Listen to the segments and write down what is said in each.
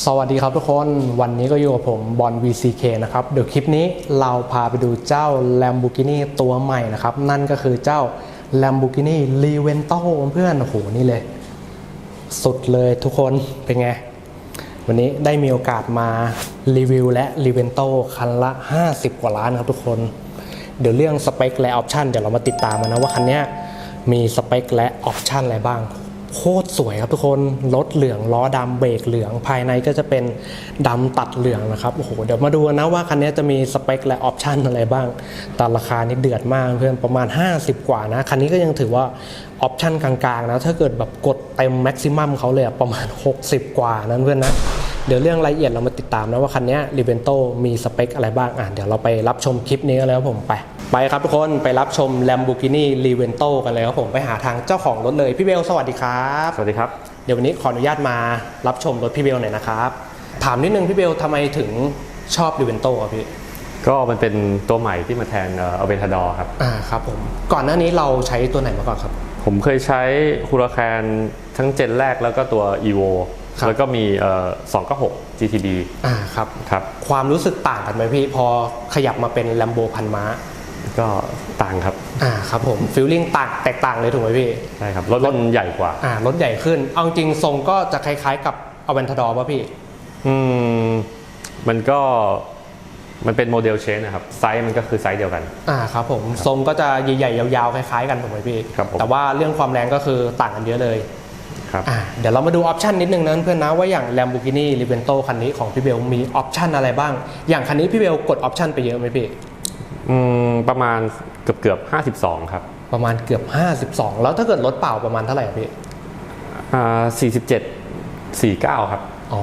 สวัสดีครับทุกคนวันนี้ก็อยู่กับผมบอล VCK นะครับเดี๋ยวคลิปนี้เราพาไปดูเจ้า Lamborghini ตัวใหม่นะครับ นั่นก็คือเจ้า Lamborghini Revento เพื่อนโอ้โหนี่เลย สุดเลยทุกคนเป็นไง วันนี้ได้มีโอกาสมารีวิวและ r e v e n t o คันละ 50 กว่าล้านครับทุกคน เดี๋ยวเรื่องสเปคและออปชันเดี๋ยวเรามาติดตามกันนะว่าคันนี้มีสเปคและออปชันอะไรบ้างโโคตรสวยครับทุกคนรถเหลืองล้อดำเบรกเหลืองภายในก็จะเป็นดำตัดเหลืองนะครับโอ้โหเดี๋ยวมาดูนะว่าคันนี้จะมีสเปคและออปชันอะไรบ้างแต่ราคานี่เดือดมากเพื่อนประมาณ 50 กว่านะ คันนี้ก็ยังถือว่าออปชันกลางๆนะถ้าเกิดแบบกดเต็มแม็กซิมัมเขาเลยประมาณ 60 กว่านั้นเพื่อนนะเดี๋ยวเรื่องรายละเอียดเรามาติดตามนะว่าคันนี้รีเวนโตมีสเปคอะไรบ้างอะเดี๋ยวเราไปรับชมคลิปนี้กันเลยครับผมไป ไปครับทุกคนไปรับชม Lamborghini r e v e n t o กันเลยครับผมไปหาทางเจ้าของรถเลย พี่เบลสวัสดีครับ สวัสดีครับ เดี๋ยววันนี้ขออนุญาตมารับชมรถพี่เบลหน่อยนะครับ ถามนิดนึงพี่เบลทำไมถึงชอบ r e v e n t o ครับพี่ ก็มันเป็นตัวใหม่ที่มาแทนเอเวนทาดอครับ อ่าครับผม ก่อนหน้านี้เราใช้ตัวไหนมาก่อนครับ ผมเคยใช้ฮูราแคนทั้งเจนแรกแล้วก็ตัว evo ครับแล้วก็มีเอ่อ296 GTB อ่าครับครับ ความรู้สึกต่างกันไหมพี่พอขยับมาเป็น Lambo พันม้า ก็ต่างครับ อ่าครับผมฟีลลิ่งต่างแตกต่างเลยถูกไหมพี่ ใช่ครับรถรถใหญ่กว่า อ่ารถใหญ่ขึ้น เอาจริงทรงก็จะคล้ายๆกับอเวนทดอร์ป่ะพี่ อืม มันก็มันเป็นโมเดลเชนนะครับ ไซส์มันก็คือไซส์เดียวกัน อ่าครับผมทรงก็จะใหญ่ๆ ยาวๆ คล้ายๆ กันถูกไหมพี่ ครับผม แต่ว่าเรื่องความแรงก็คือต่างกันเยอะเลย ครับ อ่าเดี๋ยวเรามาดูออปชันนิดนึงนะเพื่อนนะว่าอย่าง Lamborghini r e v e n t o คันนี้ของพี่เบลมีออปชันอะไรบ้าง อย่างคันนี้พี่เบลกดออปชันไปเยอะไหมพี่ อืมประมาณเกือบเกือบ52ครับประมาณเกือบ 52 แล้วถ้าเกิดรถเปล่าประมาณเท่าไหร่อะพี่ อ่า47 49ครับ อ๋อ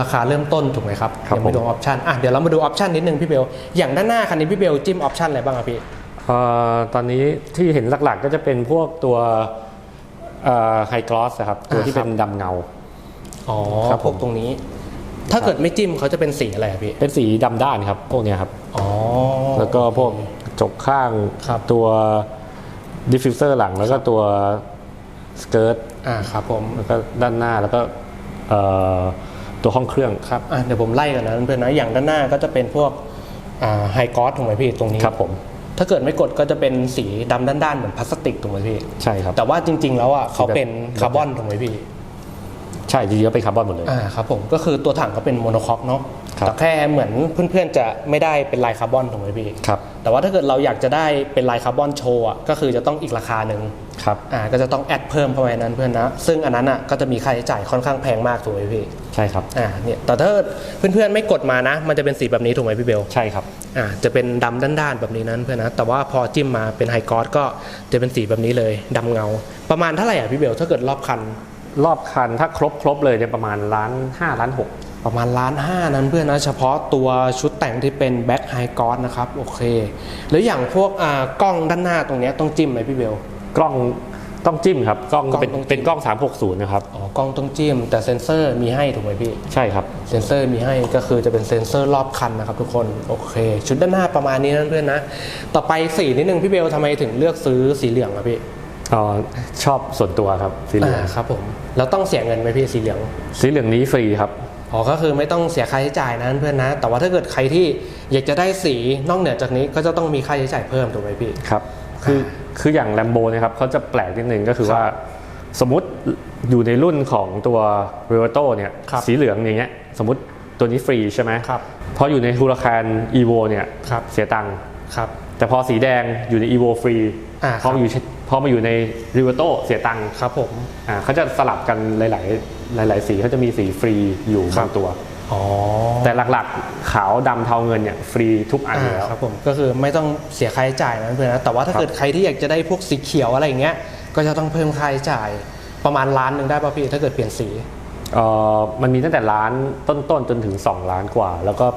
ราคาเริ่มต้นถูกไหมครับครับ ยังไม่รวมออปชันอะเดี๋ยวเรามาดูออปชันนิดนึงพี่เบล อย่างด้านหน้าคันนี้พี่เบลจิ้มออปชันอะไรบ้างอะพี่ เอ่อตอนนี้ที่เห็นหลักๆก็จะเป็นพวกตัวไฮกลอสครับ ตัวที่อ่าครับเป็นดำเงา อ๋อครับพวกตรงนี้ ถ้าเกิดไม่จิ้มเขาจะเป็นสีอะไรอะพี่ เป็นสีดำด้านครับ พวกเนี้ยครับ อ๋อ แล้วก็พวกกระจกข้างครับตัวดิฟฟิวเซอร์หลังแล้วก็ตัวสเกิร์ตอ่าครับผม แล้วก็ด้านหน้าแล้วก็เอ่อตัวห้องเครื่อง ครับอะเดี๋ยวผมไล่กันนะเพื่อนนะอย่างด้านหน้าก็จะเป็นพวกอ่าไฮกอสถูกไหมพี่ตรงนี้ครับผม ถ้าเกิดไม่กดก็จะเป็นสีดำด้านๆเหมือนพลาสติกถูกไหมพี่ ใช่ครับ แต่ว่าจริงๆแล้วอะเขาเป็นแบบคาร์บอนถูกไหมพี่ ใช่จริงๆก็เป็นคาร์บอนหมดเลย อ่าครับผมก็คือตัวถังก็เป็นโมโนคอกเนาะครับแต่แค่เหมือนเพื่อนๆจะไม่ได้เป็นลายคาร์บอนถูกไหมพี่ครับ แต่ว่าถ้าเกิดเราอยากจะได้เป็นลายคาร์บอนโชว์อะก็คือจะต้องอีกราคาหนึ่งครับ อ่าก็จะต้องแอดเพิ่มเข้าไปนั้นเพื่อนนะ ซึ่งอันนั้นอะก็จะมีค่าใช้จ่ายค่อนข้างแพงมากถูกไหมพี่ใช่ครับ อ่าเนี่ยแต่ถ้าเพื่อนๆไม่กดมานะ มันจะเป็นสีแบบนี้ถูกไหมพี่เบล ใช่ครับ อ่าจะเป็นดำด้านๆแบบนี้นั้นเพื่อนนะ แต่ว่าพอจิ้มมาเป็นไฮกอสก็จะเป็นสีแบบนี้เลยดำเงา ประมาณเท่าไหร่อะพี่เบลถ้าเกิดรอบคัน รอบคันถ้าครบครบเลยเนี่ยประมาณล้านห้าล้านหกประมาณล้านห้านั้นเพื่อนนะเฉพาะตัวชุดแต่งที่เป็นแบ็คไฮกอสนะครับโอเค แล้วอย่างพวกอ่ากล้องด้านหน้าตรงเนี้ยต้องจิ้มไหมพี่เบลกล้องต้องจิ้มครับกล้องกล้องเป็นต้องจิ้มเป็นกล้อง 360 นะครับอ๋อกล้องต้องจิ้ม แต่เซ็นเซอร์มีให้ถูกไหมพี่ ใช่ครับ เซ็นเซอร์มีให้ก็คือจะเป็นเซ็นเซอร์รอบคันนะครับทุกคนโอเค ชุดด้านหน้าประมาณนี้นะเพื่อนนะ ต่อไปสีนิดนึงพี่เบลทำไมถึงเลือกซื้อสีเหลืองอะพี่ อ๋อชอบส่วนตัวครับสีเหลืองอ่าครับผมแล้วต้องเสียเงินไหมพี่สีเหลืองสีเหลืองนี้ฟรีครับอ๋อก็คือไม่ต้องเสียค่าใช้จ่ายนะเพื่อนนะ แต่ว่าถ้าเกิดใครที่อยากจะได้สีนอกเหนือจากนี้ก็จะต้องมีค่าใช้จ่ายเพิ่มถูกไหมพี่ ครับคือคืออย่างแลมโบนะครับเขาจะแปลกนิดนึงก็คือครับว่าสมมติอยู่ในรุ่นของตัว r e v e r t o เนี่ยครับสีเหลืองอย่างเงี้ยสมมติตัวนี้ฟรีใช่ไหมครับพออยู่ในฮูราคาน evo เนี่ยครับ เสียตังค์ครับ แต่พอสีแดงอยู่ใน evo ฟรี อ่าพอครับมาอยู่ พอมาอยู่ใน r e v e r t o เสียตังค์ครับผมอ่าเขาจะสลับกันหลาย ๆ หลาย ๆ สีเขาจะมีสีฟรีอยู่ครับบางตัวอ๋อแต่หลักๆขาวดำเทาเงินเนี่ยฟรีทุกอันอยู่แล้วอ่าครับผมก็คือไม่ต้องเสียค่าใช้จ่ายนะเพื่อนนะแต่ว่าถ้าครับเกิดใครที่อยากจะได้พวกสีเขียวอะไรอย่างเงี้ยก็จะต้องเพิ่มค่าใช้จ่ายประมาณล้านหนึ่งได้ป่ะพี่ถ้าเกิดเปลี่ยนสีเอ่อมันมีตั้งแต่ล้านต้นๆจนถึง 2 ล้านกว่า แล้วก็ครับ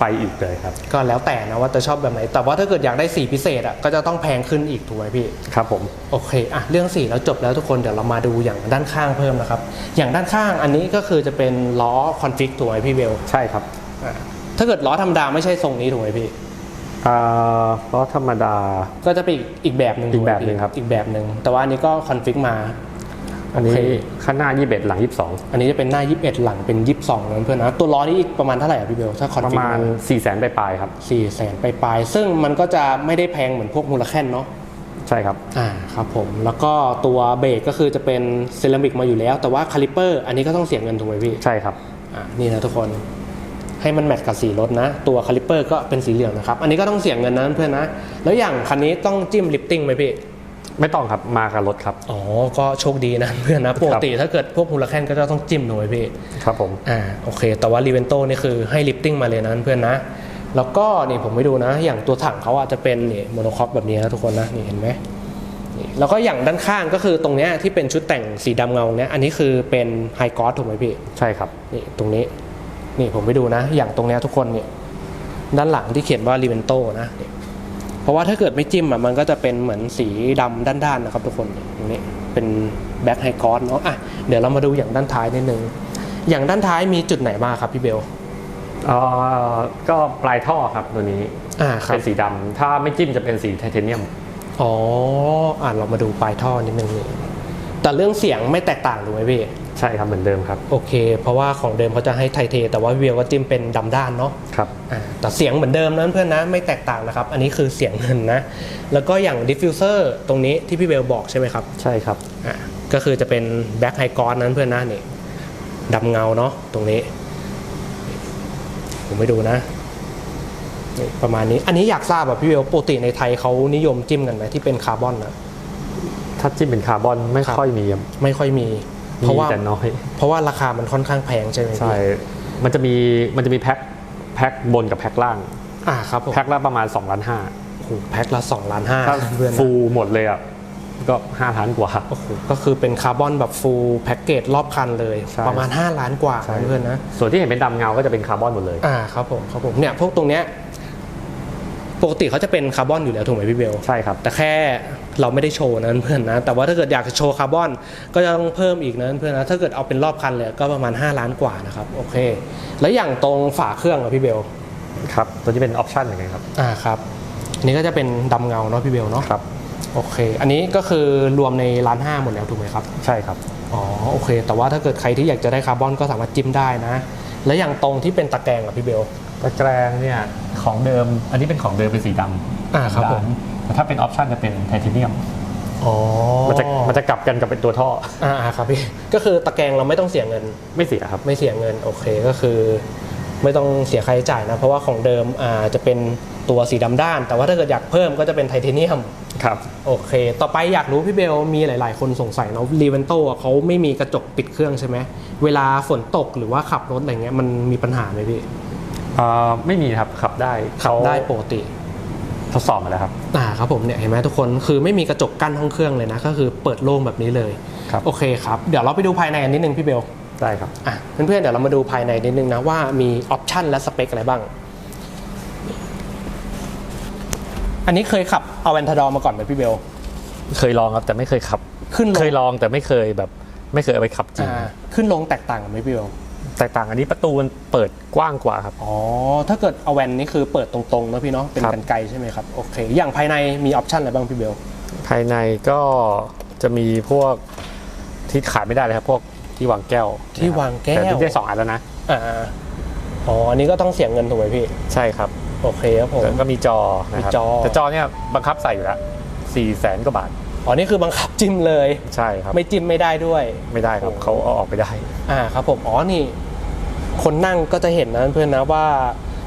ไปอีกเลยครับ ก็แล้วแต่นะว่าจะชอบแบบไหน แต่ว่าถ้าเกิดอยากได้สีพิเศษอะก็จะต้องแพงขึ้นอีกถูกไหมพี่ ครับผม โอเคอะเรื่องสีแล้วจบแล้วทุกคนเดี๋ยวเรามาดูอย่างด้านข้างเพิ่มนะครับ อย่างด้านข้างอันนี้ก็คือจะเป็นล้อคอนฟิกถูกไหมพี่เบล ใช่ครับอะถ้าเกิดล้อธรรมดาไม่ใช่ทรงนี้ถูกไหมพี่อ่าล้อธรรมดา ก็จะเป็นอีกอีกแบบหนึ่งอีกแบบถูไมพี่หนึ่งครับ อีกแบบหนึ่งแต่ว่าอันนี้ก็คอนฟิกมา อันนี้โเคข้างหน้า 21 หลัง 22 อันนี้จะเป็นหน้า 21 หลังเป็น 22นะเพื่อนนะตัวล้อนี่อีกประมาณเท่าไหร่อะพี่เบลถ้าคอนประฟิกมาณ4 0 0 0 0 0ปลายๆครับสี่แสนไปปลายๆซึ่งมันก็จะไม่ได้แพงเหมือนพวกมูลแคนเนาะใช่ครับอ่าครับผมแล้วก็ตัวเบรกก็คือจะเป็นเซรามิกมาอยู่แล้ว แต่ว่าคาลิเปอร์อันนี้ก็ต้องเสียเงินถูกไหมพี่ใช่ครับอ่านี่นะทุกคนให้มันแมทกับสีรถนะ ตัวคาลิเปอร์ก็เป็นสีเหลืองนะครับ อันนี้ก็ต้องเสียเงินนะเพื่อนนะ แล้วอย่างคันนี้ต้องจิ้มลิฟติ้งไหมพี่ ไม่ต้องครับมากับรถครับ อ๋อ ก็โชคดีนะเพื่อนนะปกติถ้าเกิดพวกมูลแคนก็จะต้องจิ้มถูกไหมพี่ครับผมอ่าโอเค แต่ว่า r ีเวนโตนี่คือให้ลิฟติ้งมาเลยนะเพื่อนนะ แล้วก็นี่ผมไม่ดูนะ อย่างตัวถังเขาอาจจะเป็นนี่โมโนคอปแบบนี้นะทุกคนนะนี่เห็นไหมนี่แล้วก็อย่างด้านข้างก็คือตรงเนี้ยที่เป็นชุดแต่งสีดำเงาเนี้ยอันนี้คือเป็นไฮกอสถูกไหมพี่ ใช่ครับนี่ตรงนี้นี่ผมไปดูนะ อย่างตรงเนี้ยทุกคนเนี่ยด้านหลังที่เขียนว่า r ีเวนโตนะนี่ เพราะว่าถ้าเกิดไม่จิ้มอะมันก็จะเป็นเหมือนสีดำด้านๆนะครับทุกคนนี่ตรงนี้เป็นแบ็คไฮกอสเนาะอะเดี๋ยวเรามาดูอย่างด้านท้ายนิดนึงอย่างด้านท้ายมีจุดไหนบ้างครับพี่เบลเอ่อก็ปลายท่อครับตัวนี้อ่าครับเป็นสีดำถ้าไม่จิ้มจะเป็นสีไทเทเนียมอ๋ออ่าเรามาดูปลายท่อนิดนึงนี่แต่เรื่องเสียงไม่แตกต่างถูกไหมพี่ ใช่ครับเหมือนเดิมครับ โอเค เพราะว่าของเดิมเขาจะให้ไทเท แต่ว่าพี่เบลก็จิ้มเป็นดำด้านเนาะครับอ่าแต่เสียงเหมือนเดิมนะเพื่อนนะไม่แตกต่างนะครับ อันนี้คือเสียงเงินนะ แล้วก็อย่างดิฟฟิวเซอร์ตรงนี้ที่พี่เบลบอกใช่ไหมครับ ใช่ครับอ่าก็คือจะเป็นแบ็คไฮกรอนนั้นเพื่อนนะนี่ดำเงาเนาะตรงนี้ ผมไปดูนะนี่ประมาณนี้อันนี้อยากทราบแบบพี่เบลปกติในไทยเขานิยมจิ้มกันไหมที่เป็นคาร์บอนนะถ้าจิ้มเป็นคาร์บอนไม่ครับค่อยมีครับไม่ค่อยมี เพมีราะว่าแต่น้อย เพราะว่าราคามันค่อนข้างแพงใช่ไหมพี่ใช่ มันจะมีมันจะมีแพ็คแพ็คบนกับแพ็คล่างอ่าครับผมแพ็คละประมาณ2ล้านห้าโอ้โหแพ็คละ2ล้านห้าถ้าเพื่อนนะฟูลหมดเลยอะก็5ล้านกว่าโอ้โหก็คือเป็นคาร์บอนแบบฟูลแพ็กเกจรอบคันเลยใช่ประมาณ 5 ล้านกว่าใช่เพื่อนนะ ส่วนที่เห็นเป็นดำเงาก็จะเป็นคาร์บอนหมดเลย อ่าครับผมครับผมเนี่ยพวกตรงเนี้ย ปกติเขาจะเป็นคาร์บอนอยู่แล้วถูกไหมพี่เบลใช่ครับแต่แค่เราไม่ได้โชว์นะเพื่อนนะ แต่ว่าถ้าเกิดอยากจะโชว์คาร์บอนก็จะต้องเพิ่มอีกนะเพื่อนนะถ้าเกิดเอาเป็นรอบคันเลยก็ประมาณ 5 ล้านกว่านะครับโอเค แล้วอย่างตรงฝาเครื่องอะพี่เบลครับตัวนี้เป็นออปชั่นเหมือนกันครับอ่าครับอันนี้ก็จะเป็นดำเงาเนาะพี่เบลเนาะครับโอเค อันนี้ก็คือรวมในร้านห้าหมดแล้วถูกไหมครับ ใช่ครับ อ๋อ โอเค แต่ว่าถ้าเกิดใครที่อยากจะได้คาร์บอนก็สามารถจิ้มได้นะ แล้วอย่างตรงที่เป็นตะแกรงอะพี่เบล ตะแกรงเนี่ย ของเดิม อันนี้เป็นของเดิมเป็นสีดำอ่าครับผม แต่ถ้าเป็นออปชั่นจะเป็นไทเทเนียมอ๋อมันจะมันจะกลับกันกับเป็นตัวท่อ อ่าครับพี่ ก็คือตะแกรงเราไม่ต้องเสียเงิน ไม่เสียครับ ไม่เสียเงิน โอเค ก็คือ ไม่ต้องเสียค่าใช้จ่ายนะ เพราะว่าของเดิมอ่าจะเป็นตัวสีดำด้าน แต่ว่าถ้าเกิดอยากเพิ่มก็จะเป็นไทเทเนียม ครับ โอเค ต่อไปอยากรู้พี่เบล มีหลายๆ คนสงสัยเนาะรีเวนโตเขาไม่มีกระจกปิดเครื่องใช่ไหม เวลาฝนตกหรือว่าขับรถอะไรเงี้ยมันมีปัญหาไหมพี่อ่า ไม่มีครับขับได้ขับเขาได้ปกติ ทดสอบมาแล้วครับอ่าครับผมเนี่ยเห็นไหมทุกคนคือไม่มีกระจกกั้นห้องเครื่องเลยนะ ก็คือเปิดโล่งแบบนี้เลยครับโอเคครับ เดี๋ยวเราไปดูภายในกันนิดนึงพี่เบลได้ครับอะเพื่อนๆเดี๋ยวเรามาดูภายในนิดนึงนะว่ามีออปชันและสเปคอะไรบ้าง อันนี้เคยขับเอาแวนทาดอมาก่อนไหมพี่เบลเคยลองครับแต่ไม่เคยขับ ขึ้นลงเคยลองแต่ไม่เคยแบบ ไม่เคยเอาไปขับจริงอ่าขึ้นลงแตกต่างกันไหมพี่เบล แตกต่างอันนี้ประตูมันเปิดกว้างกว่าครับ อ๋อ ถ้าเกิดเอาแวนนี่คือเปิดตรงๆนะพี่เนาะ เป็นครับกันไกลใช่ไหมครับ โอเค อย่างภายในมีออปชันอะไรบ้างพี่เบล ภายในก็จะมีพวกที่ขาดไม่ได้เลยครับ พวกที่วางแก้ว ที่วางแก้ว แต่ที่ได้สองอันแล้วนะ อ่า อ๋อ อันนี้ก็ต้องเสียเงินถูกไหมพี่ ใช่ครับ โอเคครับผมแล้วก็มีจอนะครับมีจอแต่จอเนี่ยบังคับใส่อยู่แล้วสี่แสนกว่าบาท อ๋อนี่คือบังคับจิ้มเลย ใช่ครับ ไม่จิ้มไม่ได้ด้วย ไม่ได้ครับโอ้เขาเอาออกไปได้ อ่าครับผมอ๋อนี่ คนนั่งก็จะเห็นนะเพื่อนนะว่า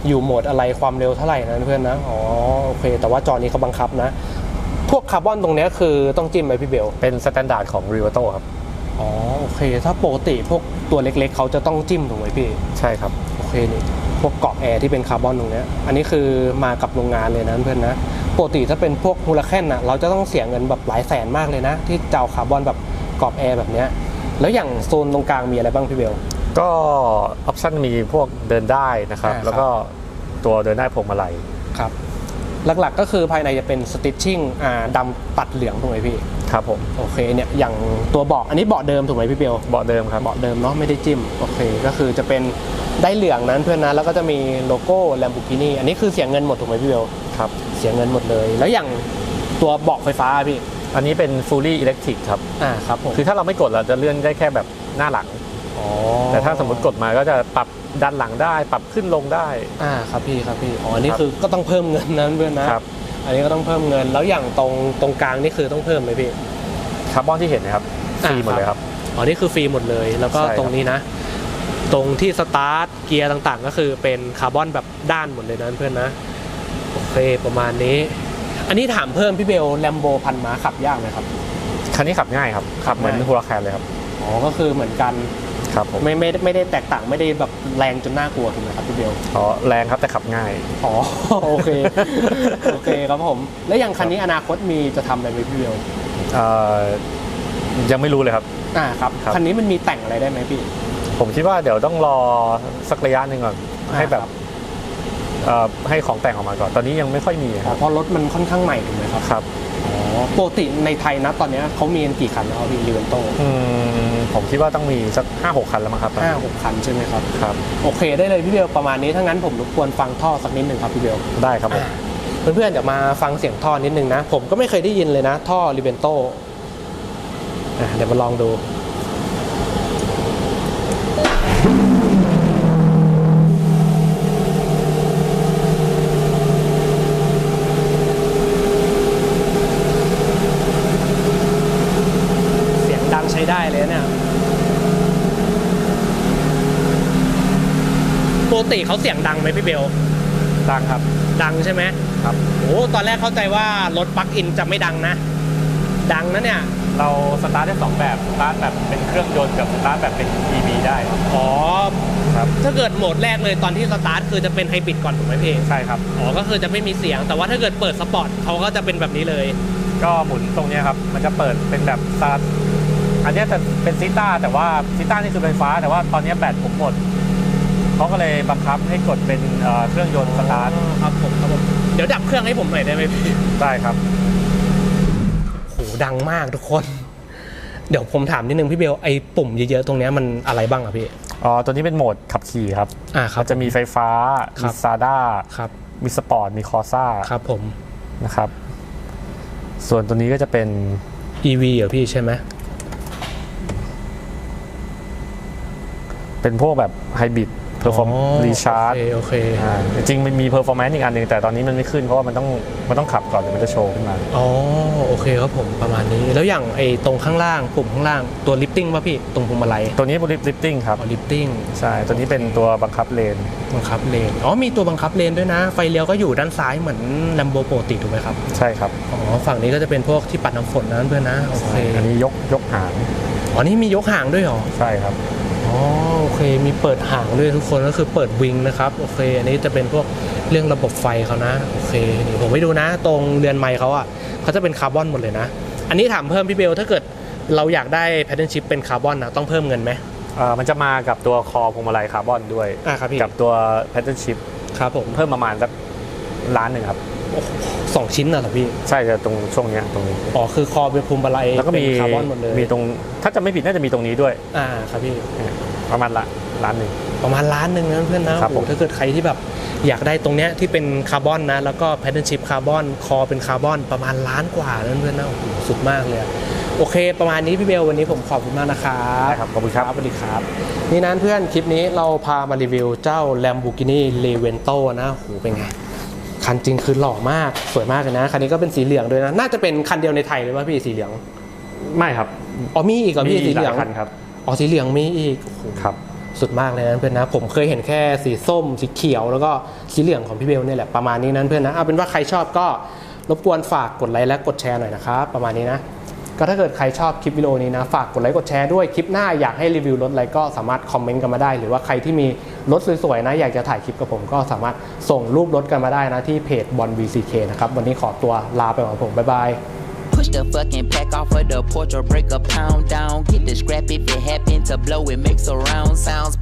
อยู่โหมดอะไรความเร็วเท่าไหร่นะเพื่อนนะอ๋อโอเค แต่ว่าจอนี้เขาบังคับนะ พวกคาร์บอนตรงเนี้ยคือต้องจิ้มไหมพี่เบล เป็นสแตนดาร์ดของ r i v a t o ครับอ๋อโอเค ถ้าปกติพวกตัวเล็กๆ เขาจะต้องจิ้มถูกไหมพี่ ใช่ครับ โอเคนี่พวกเกาะแอร์ที่เป็นคาร์บอนตรงเนี้ยอันนี้คือมากับโรงงานเลยนะเพื่อนนะ ปกติถ้าเป็นพวกมูลแคนน่ะเราจะต้องเสียเงินแบบหลายแสนมากเลยนะ ที่จะเอาคาร์บอนแบบกรอบแอร์แบบเนี้ยแล้วอย่างโซนตรงกลางมีอะไรบ้างพี่เบล ก็ออปชั่นมีพวกเดินได้นะครับ อ่าครับ แล้วก็ตัวเดินได้พวงมาลัยครับ หลักๆก็คือภายในจะเป็นสติ t ชิ่งอ่าดำตัดเหลืองถูกไหมพี่ ครับผมโอเคเนี่ยอย่างตัวเบาะอันนี้เบาะเดิมถูกไหมพี่เบล เบาะเดิมครับ เบาะเดิมเนาะไม่ได้จิ้มโอเคก็คือจะเป็นได้เหลืองนั้นเพื่อนนะแล้วก็จะมีโลโก้ Lamborghini อันนี้คือเสียเงินหมดถูกไหมพี่เบล ครับ เสียเงินหมดเลย แล้วอย่างตัวเบาะไฟฟ้าพี่ อันนี้เป็น fully electric ครับ อ่าครับผม คือถ้าเราไม่กดเราจะเลื่อนได้แค่แบบหน้าหลัง อ๋อแต่ถ้าสมมติกดมาก็จะปรับดันหลังได้ ปรับขึ้นลงได้ อ่าครับพี่ครับพี่ อ๋อ อันนี่ครับ คือก็ต้องเพิ่มเงินนะเพื่อนนะ ครับ อันนี้ก็ต้องเพิ่มเงิน แล้วอย่างตรงตรงกลางนี่คือต้องเพิ่มไหมพี่ คาร์บอนที่เห็นนะครับฟอ่ารีหมดเลยครับ อ๋อ นี่คือฟรีหมดเลย แล้วก็ใช่ครับ ตรงนี้นะ ตรงที่สตาร์ทเกียร์ต่างๆ ก็คือเป็นคาร์บอนแบบด้านหมดเลยนะเพื่อนนะ โอเคประมาณนี้ อันนี้ถามเพิ่มพี่เบลแลมโบพันม้าขับยากไหมครับ คันนี้ขับง่ายครับขับเหมือนง่ายฮูราแคนเลยครับอ๋อก็คือเหมือนกันครับผมไม่ไม่ไม่ได้แตกต่างไม่ได้แบบแรงจนน่ากลัวถูกไหมครับพี่เบลอ๋อแรงครับแต่ขับง่ายอ๋อโอเคโอเคครับผม แล้วอย่างคันนี้อนาคตมีจะทำอะไรไหมพี่เบลเอ่อยังไม่รู้เลยครับ อ่าครับครับคันนี้มันมีแต่งอะไรได้ไหมพี่ ผมคิดว่าเดี๋ยวต้องรอสักระยะหนึ่งก่อนอ่าให้แบบครับเอ่อ ให้ของแต่งออกมาก่อน ตอนนี้ยังไม่ค่อยมีคอ๋อรับเพราะรถมันค่อนข้างใหม่ถูกไหมครับครับอ๋อปกติในไทยนะตอนเนี้ยเขามีกันกี่คันแล้วครับพี่ลีเวนโตอืมผมคิดว่าต้องมีสักห้าหกคันแล้วมั้งครับห้าหกคันใช่ไหมครับครับ โอเคได้เลยพี่เบลประมาณนี้ถ้างั้นผมรบกวนฟังท่อสักนิดหนึ่งครับพี่เบลได้ครับผมเพื่อนๆเดี๋ยวมาฟังเสียงท่อนิดนึงนะ ผมก็ไม่เคยได้ยินเลยนะ ท่อลีเวนโตเดี๋ยวมาลองดู เสียงดังใช้ได้เลยเนี่ยปก ติเขาเสียงดังไหมพี่เบลดังครับ ดังใช่ไหมครับโอ้ตอนแรกเข้าใจว่ารถปลั๊กอินจะไม่ดังนะ ดังนะเนี่ย เราสตาร์ทได้สองแบบสตาร์ทแบบเป็นเครื่องยนต์กับสตาร์ทแบบเป็น EV ได้อ๋อครับถ้าเกิดโหมดแรกเลยตอนที่สตาร์ทคือจะเป็นไฮบริดก่อนถูกไหมพี่ใช่ครับอ๋อก็คือจะไม่มีเสียง แต่ว่าถ้าเกิดเปิดสปอร์ตเขาก็จะเป็นแบบนี้เลย ก็หมุนตรงเนี้ยครับมันจะเปิดเป็นแบบสตาร์ทอันเนี้ยจะเป็นซิต้าแต่ว่าซิต้านี่คือไฟฟ้า แต่ว่าตอนเนี้ยแบตผมหมด เขาก็เลยบังคับให้กดเป็นเอ่อเครื่องยนต์สตาร์ทครับผมครับผมเดี๋ยวดับเครื่องให้ผมหน่อยได้ไหมพี่ได้ครับ โหดังมากทุกคน เดี๋ยวผมถามนิดนึงพี่เบลไอ้ปุ่มเยอะๆตรงเนี้ยมันอะไรบ้างอะพี่อ๋อ ตัวนี้เป็นโหมดขับขี่ครับอ่าครับมันจะมีไฟฟ้า ครัมีบ ซาด้า ครับมีสปอร์ต มีคอซ่าครับผม นะครับ ส่วนตัวนี้ก็จะเป็น EV เหรอพี่ใช่ไหมเป็นพวกแบบไฮบริด เพอร์ฟอร์มอ๋อรีชาร์จโอเคโอเคจริงๆมันมีเพอร์ฟอร์แมนซ์อีกอันหนึ่งแต่ตอนนี้มันไม่ขึ้นเพราะว่ามันต้องมันต้องขับก่อนเดี๋ยวมันจะโชว์ขึ้นมาอ๋อโอเคครับผมประมาณนี้ แล้วอย่างไอ้ตรงข้างล่างปุ่มข้างล่างตัวลิฟติ้งป่ะพี่ตรงพวงมาลัยตัวนี้ลิฟติ้งครับอ๋อลิฟติ้งใช่ตัวนี้เป็นตัวบังคับเลนบังคับเลนอ๋อมีตัวบังคับเลนด้วยนะ ไฟเลี้ยวก็อยู่ด้านซ้ายเหมือนลัมโบปกติถูกไหมครับใช่ครับอ๋อฝั่งนี้ก็จะเป็นพวกที่ปัดน้ำฝนนะเพื่อนนะโอเคอันนี้ยกยกหางอ๋อนี่มียกห่างด้วยเหรอใช่ครับ อ๋อโอเคมีเปิดห่างด้วยทุกคนก็คือเปิดวิงนะครับโอเค อันนี้จะเป็นพวกเรื่องระบบไฟเขานะโอเคนี่ผมไปดูนะ ตรงเรือนไม้เขาอะเขาจะเป็นคาร์บอนหมดเลยนะ อันนี้ถามเพิ่มพี่เบลถ้าเกิดเราอยากได้แพทเทิร์นชิพเป็นคาร์บอนนะต้องเพิ่มเงินไหมเอ่อมันจะมากับตัวคอพวงมาลัยคาร์บอนด้วย อ่าครับพี่กับตัวแพทเทิร์นชิพครับผมเพิ่มประมาณสักล้านหนึ่งครับ สองชิ้นน่ะเหรอพี่ใช่จะตรงช่วงเนี้ยตรงนี้ อ๋อคือคอเป็นพวงมาลัยแล้วก็มีเป็นคาร์บอนหมดเลยมีตรงถ้าจะไม่ผิดน่าจะมีตรงนี้ด้วย อ่าครับพี่ ประมาณละล้านหนึ่ง ประมาณล้านหนึ่งนะเพื่อนนะครับผมโอ้โหถ้าเกิดใครที่แบบอยากได้ตรงเนี้ยที่เป็นคาร์บอนนะ แล้วก็แพทเทิร์นชิพคาร์บอน คอเป็นคาร์บอนประมาณล้านกว่านะเพื่อนนะโอ้โหสุดมากเลยอะโอเค ประมาณนี้พี่เบลวันนี้ผมขอบคุณมากนะครับได้ครับขอบคุณครับ สวัสดีครับ นี่นั้นเพื่อนคลิปนี้เราพามารีวิวเจ้า Lamborghini Levento นะโหเป็นไง คันจริงคือหล่อมากสวยมากเลยนะ คันนี้ก็เป็นสีเหลืองด้วยนะ น่าจะเป็นคันเดียวในไทยเลยว่าพี่สีเหลือง ไม่ครับ อ๋อมีอีกเหรอพี่สีเหลืองหายคันครับ อ๋อสีเหลืองมีอีกโอ้โหครับ สุดมากเลยนะเพื่อนนะ ผมเคยเห็นแค่สีส้ม สีเขียวแล้วก็สีเหลืองของพี่เบลเนี่ยแหละประมาณนี้นั้นเพื่อนนะ เอาเป็นว่าใครชอบก็รบกวนฝากกดไลค์และกดแชร์หน่อยนะครับประมาณนี้นะก็ถ้าเกิดใครชอบคลิปวิดีโอนี้นะ ฝากกดไลค์กดแชร์ด้วยคลิปหน้าอยากให้รีวิวรถอะไรก็สามารถคอมเมนต์กันมาได้ หรือว่าใครที่มี รถสวยๆนะอยากจะถ่ายคลิปกับผมก็สามารถส่งรูปรถกันมาได้นะที่เพจบอล VCK นะครับวันนี้ขอตัวลาไปก่อนผมบ๊ายบาย Push the fucking pack off of the porch or break a pound down. Get the scrap if it happen to blow, it makes a round sounds.